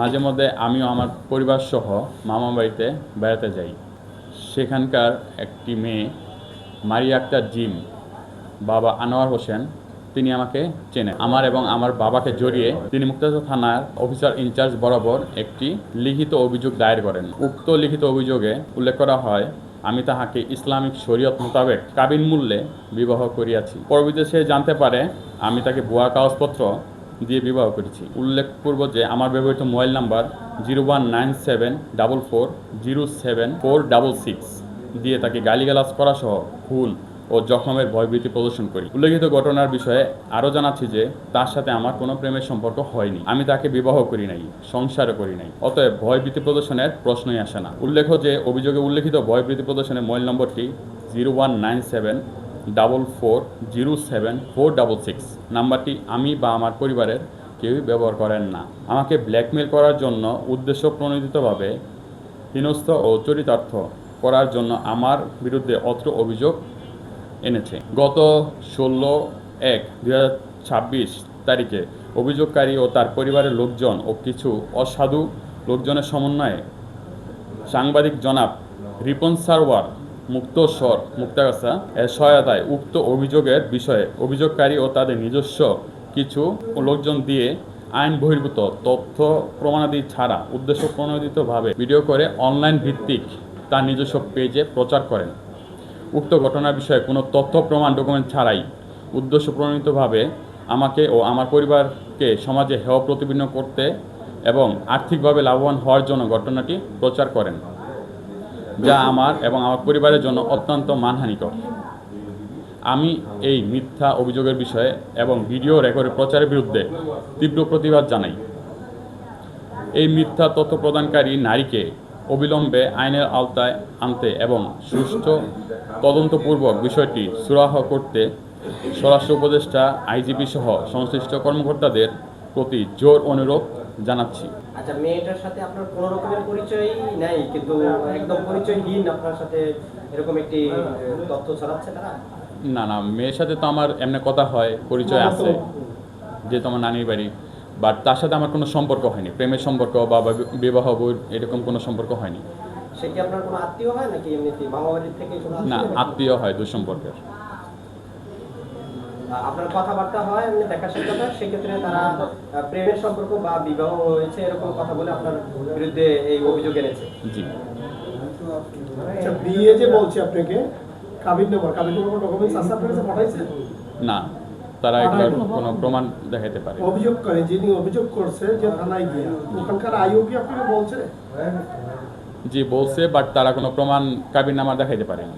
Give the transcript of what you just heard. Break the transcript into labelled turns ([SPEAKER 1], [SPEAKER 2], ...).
[SPEAKER 1] মাঝে মধ্যে আমিও আমার পরিবার সহ মামা বাড়িতে বেড়াতে যাই। সেখানকার একটি মেয়ে মারিয়া আক্তার জিম, বাবা আনোয়ার হোসেন, তিনি আমাকে চেনেন। আমার এবং আমার বাবাকে জড়িয়ে তিনি মুক্তাজা থানার অফিসার ইনচার্জ বরাবর একটি লিখিত অভিযোগ দায়ের করেন। উক্ত লিখিত অভিযোগে উল্লেখ করা হয়, আমি তাহাকে ইসলামিক শরীয়ত মোতাবেক কাবিন মূল্যে বিবাহ করিয়াছি। পরবর্তীতে সে জানতে পারে, আমি তাকে ভুয়া কাগজপত্র দিয়ে বিবাহ করেছি। উল্লেখ করব যে আমার ব্যবহৃত mobile number zero one nine seven double four zero seven four double six দিয়ে তাকে গালিগালাজ করা সহ খুন ও জখমের ভয়ভীতি প্রদর্শন করি। উল্লেখিত ঘটনার বিষয়ে আরও জানাচ্ছি যে তার সাথে আমার কোনো প্রেমের সম্পর্ক হয়নি। আমি তাকে বিবাহ করি নাই, সংসারও করি নাই। অতএব ভয়ভীতি প্রদর্শনের প্রশ্নই আসে না। উল্লেখ্য যে অভিযোগে উল্লেখিত ভয়ভীতি প্রদর্শনের মোবাইল নম্বরটি zero one nine seven double four zero seven four double six. নাম্বারটি আমি বা আমার পরিবারের কেউই ব্যবহার করেন না। আমাকে ব্ল্যাকমেল করার জন্য উদ্দেশ্য প্রণোদিতভাবে হিনস্থ ও চরিতার্থ করার জন্য আমার বিরুদ্ধে অত্র অভিযোগ এনেছে। গত ষোলো এক দু তারিখে অভিযোগকারী ও তার পরিবারের লোকজন ও কিছু অসাধু লোকজনের সমন্বয়ে সাংবাদিক জনাব রিপন সারওয়ার মুক্তস্বর মুক্তাগাছা এর সহায়তায় উক্ত অভিযোগের বিষয়ে অভিযোগকারী ও তাদের নিজস্ব কিছু লোকজন দিয়ে আইন বহির্ভূত তথ্য প্রমাণাদি ছাড়া উদ্দেশ্য প্রণোদিতভাবে ভিডিও করে অনলাইন ভিত্তিক তার নিজস্ব পেজে প্রচার করেন। উক্ত ঘটনার বিষয়ে কোনো তথ্য, প্রমাণ, ডকুমেন্ট ছাড়াই উদ্দেশ্য প্রণোদিতভাবে আমাকে ও আমার পরিবারকে সমাজে হেয় প্রতিবিন্ন করতে এবং আর্থিকভাবে লাভবান হওয়ার জন্য ঘটনাটি প্রচার করেন। যা আমার এবং আমার পরিবারের জন্য অত্যন্ত মানহানিকর। আমি এই মিথ্যা অভিযোগের বিষয়ে এবং ভিডিও রেকর্ডের প্রচারের বিরুদ্ধে তীব্র প্রতিবাদ জানাই। এই মিথ্যা তথ্য প্রদানকারী নারীকে অবিলম্বে আইনের আওতায় আনতে এবং সুষ্ঠু তদন্তপূর্বক বিষয়টি সুরাহ করতে স্বরাষ্ট্র উপদেষ্টা, আইজিপি সহ সংশ্লিষ্ট কর্মকর্তাদের প্রতি জোর অনুরোধ জানাচ্ছি।
[SPEAKER 2] আচ্ছা মেয়েটার সাথে আপনার কোনো রকমের পরিচয়ই নাই কিন্তু একদম পরিচয়হীন আপনার সাথে এরকম একটি তথ্য ছড়াচ্ছে তারা?
[SPEAKER 1] না না মেয়ের সাথে তো আমার এমনি কথা হয় পরিচয় আছে যেহেতু আমার নানির বাড়ি। বাট তার সাথে আমার কোনো সম্পর্ক হয়নি প্রেমের সম্পর্ক বা বিবাহ বই এরকম কোনো সম্পর্ক হয়নি।
[SPEAKER 2] সে কি আপনার কোনো আত্মীয় হয় নাকি এমনিতে বাড়ির থেকে
[SPEAKER 1] না
[SPEAKER 2] আত্মীয়?
[SPEAKER 1] হয় দুঃসম্পর্কের।
[SPEAKER 2] আপনার কথাবার্তা হয় এমনি দেখা সাক্ষাৎ হয় সেক্ষেত্রে তারা প্রেমের সম্পর্ক বা বিবাহ হয়েছে এরকম কথা বলে আপনার বিরুদ্ধে এই অভিযোগ এনেছে।
[SPEAKER 1] জি।
[SPEAKER 3] আচ্ছা বিয়ে যে বলছে আপনাকে কাবিন নম্বর কাবিন নম্বর ডকুমেন্টস আছে আপনার কাছে পাঠাইছে?
[SPEAKER 1] না তারা এগুলোর কোনো প্রমাণ দেখাতে পারে।
[SPEAKER 3] অভিযোগ করে যিনি অভিযোগ করছে যে থানায় গিয়ে। ওখানকার আইও কি আপনাকে বলছে?
[SPEAKER 1] জি বলছে বাট তারা কোনো প্রমাণ কাবির নামা দেখাইতে পারেনি।